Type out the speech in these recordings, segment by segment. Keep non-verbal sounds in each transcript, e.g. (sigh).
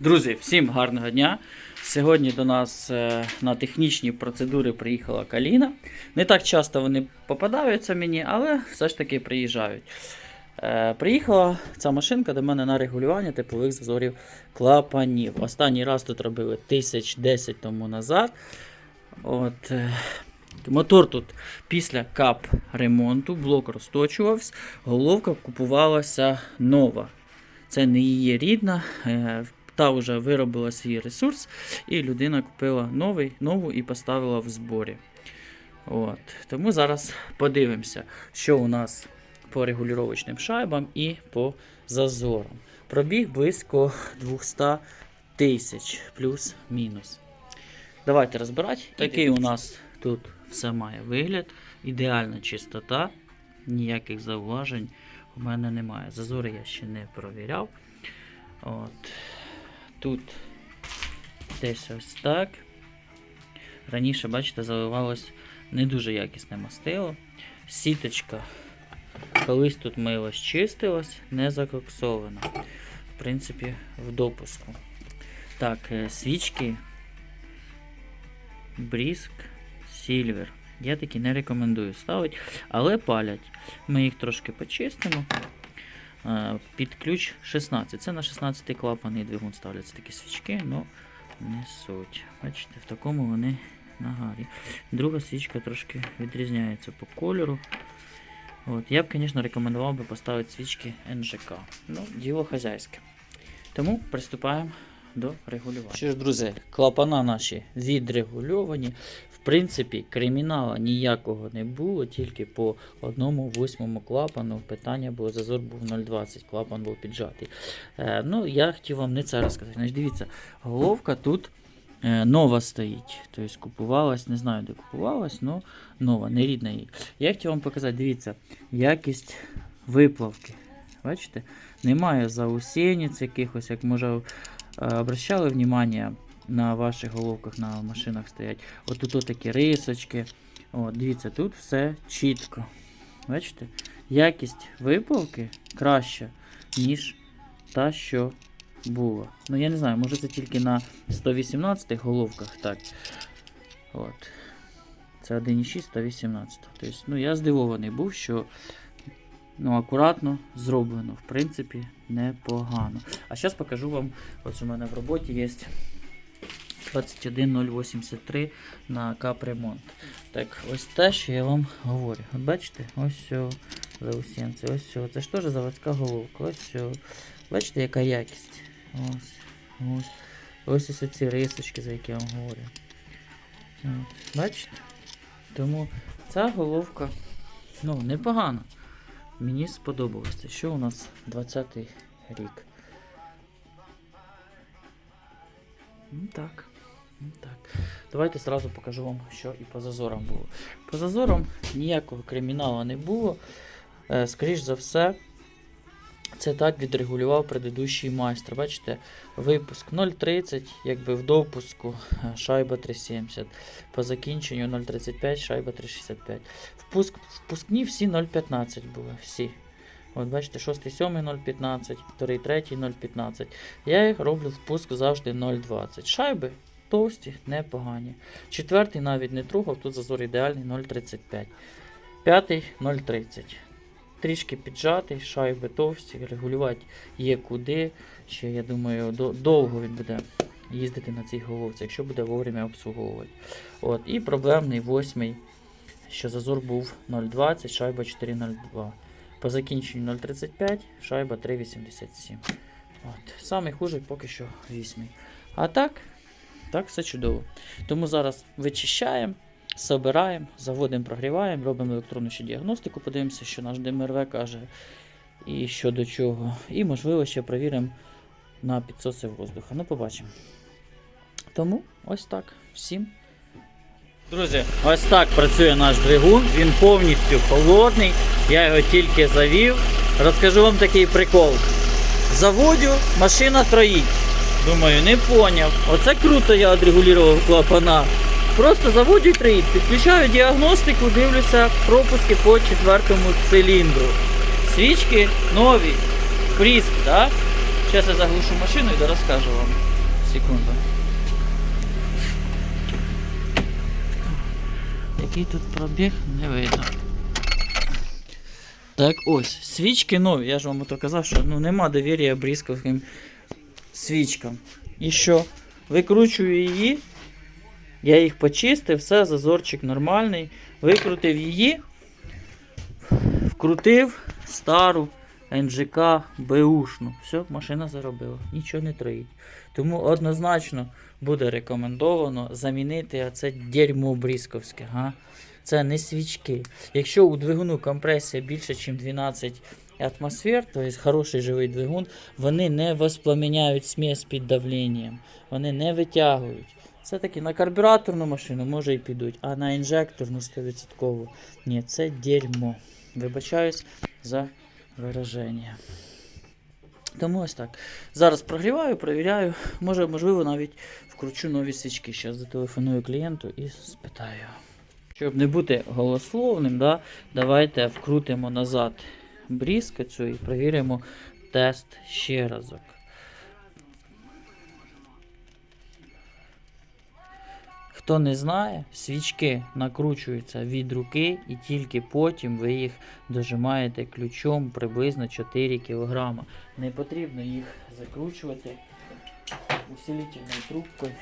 Друзі, всім гарного дня! Сьогодні до нас е, на технічні процедури приїхала Каліна. Не так часто вони попадаються мені, але все ж таки приїжджають. Е, Приїхала ця машинка до мене на регулювання теплових зазорів клапанів. Останній раз тут робили 1010 тому назад. От, е, мотор тут після кап ремонту, блок розточувався, головка купувалася нова. Це не її рідна. Та вже виробила свій ресурс, і людина купила новий, нову і поставила в зборі. От. Тому зараз подивимося, що у нас по регулювачним шайбам і по зазорам. Пробіг близько 200 тисяч плюс-мінус. Давайте розбирати. Такий у нас тут все має вигляд. Ідеальна чистота, ніяких зауважень у мене немає. Зазори я ще не провіряв. От. Тут десь ось так. Раніше, бачите, заливалось не дуже якісне мастило. Сіточка колись тут милось, чистилась, не закоксована. В принципі, в допуску. Так, е, свічки. Бріск, Сільвер. Я такі не рекомендую ставити, але палять. Ми їх трошки почистимо. Е, Під ключ 16. Це на 16 клапаний двигун ставляться такі свічки, але не суть. Бачите, в такому вони на гарі. Друга свічка трошки відрізняється по кольору. От, я б, звісно, рекомендував би поставити свічки НЖК. Ну, діло хазяйське. Тому приступаємо до регулювання. Що ж, друзі, клапана наші відрегульовані. В принципі, кримінала ніякого не було, тільки по одному восьмому клапану питання було, зазор був 0,20, клапан був піджатий. Е, ну, я хотів вам не це розказати. Значить, дивіться, головка тут е, нова стоїть. Тобто купувалась, не знаю, де купувалась, але нова, не рідна її. Я хотів вам показати, дивіться, якість виплавки. Бачите? Немає заусениць якихось, як може е, обращали внимание на ваших головках на машинах стоять. От тут от такі рисочки. От, дивіться, тут все чітко. Бачите? Якість виплавки краща, ніж та, що була. Ну, я не знаю, може це тільки на 118 головках так. От. Це 1,6 118. Тобто, ну, я здивований був, що ну, акуратно зроблено. В принципі, непогано. А зараз покажу вам, ось у мене в роботі є 21083 на капремонт. Так, ось те, що я вам говорю. От бачите, ось все заусенці, ось все. Це ж теж заводська головка. Ось все. Бачите, яка якість. Ось. Ось. Ось ось ці рисочки, за які я вам говорю. От. Бачите? Тому ця головка ну, непогана. Мені сподобалося. Що у нас 20-й рік? Ну так. Так. Давайте зразу покажу вам, що і по зазорам було. По зазорам ніякого криміналу не було. Е, скоріш за все, це так відрегулював предыдущий майстер. Бачите, випуск 0,30, якби в допуску е, шайба 3,70. По закінченню 0,35, шайба 3,65. Впуск, впускні всі 0,15 були. Всі. От бачите, 6, 7, 0,15, 2, 3, 0,15. Я їх роблю впуск завжди 0,20. Шайби товсті, непогані. Четвертий навіть не трогав, тут зазор ідеальний 0,35. П'ятий 0,30. Трішки піджатий, шайби товсті, регулювати є куди. Ще, я думаю, довго він буде їздити на цій головці, якщо буде вовремя обслуговувати. От, І проблемний восьмий, що зазор був 0,20, шайба 4,02. По закінченню 0,35, шайба 3,87. От. Самий хужий поки що 8. А так, так все чудово. Тому зараз вичищаємо, собираємо, заводимо, прогріваємо, робимо електронну ще діагностику, подивимося, що наш ДМРВ каже і що до чого. І, можливо, ще провіримо на підсоси воздуха. Ну, побачимо. Тому ось так. Всім. Друзі, ось так працює наш двигун. Він повністю холодний. Я його тільки завів. Розкажу вам такий прикол. Заводю, машина троїть. Думаю, не поняв. Оце круто я відрегулював клапана. Просто заводю і троїть. Підключаю діагностику, дивлюся пропуски по четвертому циліндру. Свічки нові. Пріск, так? Зараз я заглушу машину і розкажу вам. Секунду. Який тут пробіг, не видно. Так ось, свічки нові. Я ж вам ото казав, що ну, нема довір'я брізковським свічкам. І що? Викручую її. Я їх почистив, все, зазорчик нормальний. Викрутив її, вкрутив стару НЖК Бушну. Все, машина заробила. Нічого не троїть. Тому однозначно буде рекомендовано замінити оце дерьмо брізковське. Га? Це не свічки. Якщо у двигуну компресія більше, ніж 12 атмосфер, тобто хороший живий двигун, вони не воспламеняють смесь під давленням, вони не витягують. Це таки на карбюраторну машину може і підуть, а на інжекторну 100% ні, це дерьмо. Вибачаюсь за вираження. Тому ось так. Зараз прогріваю, провіряю. Може, можливо, навіть вкручу нові свічки. Зараз зателефоную клієнту і спитаю. Щоб не бути голословним, да, давайте вкрутимо назад брізка цю і провіримо тест ще разок. Хто не знає, свічки накручуються від руки і тільки потім ви їх дожимаєте ключом приблизно 4 кг. Не потрібно їх закручувати усилительною трубкою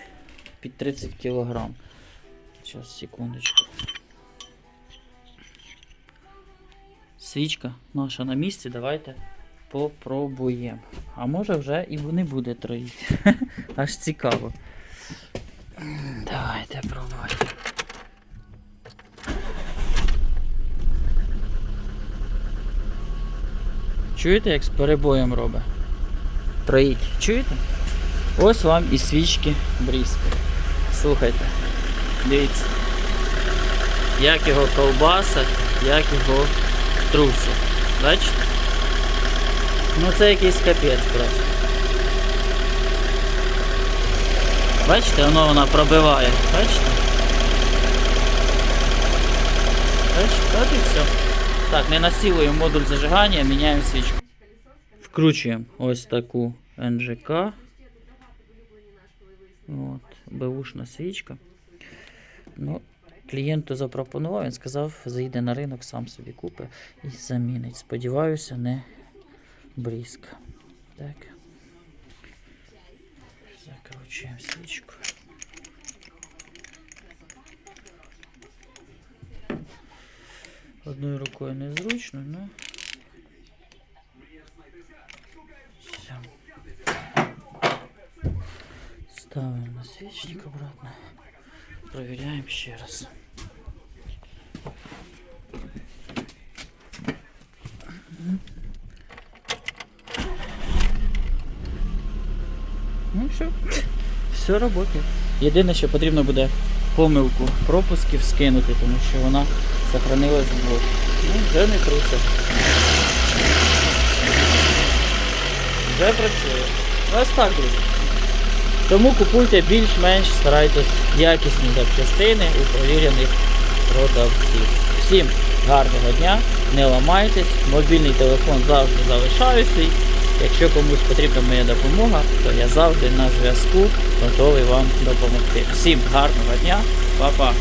під 30 кг. Зараз, секундочку. Свічка наша на місці, давайте попробуємо. А може вже і не буде троїти. (laughs) Аж цікаво. Давайте пробувати. Чуєте, як з перебоєм робить? Троїть. Чуєте? Ось вам і свічки брізки. Слухайте. Дивіться. Як його ковбаса, як його труси. Бачите? Ну це якийсь капець просто. Бачите, воно вона пробиває. Бачите? Бачите, от і все. Так, не насилуємо модуль зажигання, міняємо свічку. Вкручуємо ось таку НЖК. От, беушна свічка. Ну, клієнту запропонував, він сказав, заїде на ринок, сам собі купить і замінить. Сподіваюся, не брізка. Так. Закручуємо свічку. Одною рукою незручно, ну. Все. Ставимо на свічник обратно. Проверяем ще раз. Ну все, все працює. Єдине, що потрібно буде помилку пропусків скинути, тому що вона сохранилась в блок. Ну, вже не труся. Вже працює. Ось так, друзі. Тому купуйте більш-менш, старайтесь якісні запчастини у провірених продавців. Всім гарного дня, не ламайтесь, мобільний телефон завжди залишаю свій. Якщо комусь потрібна моя допомога, то я завжди на зв'язку готовий вам допомогти. Всім гарного дня, па-па!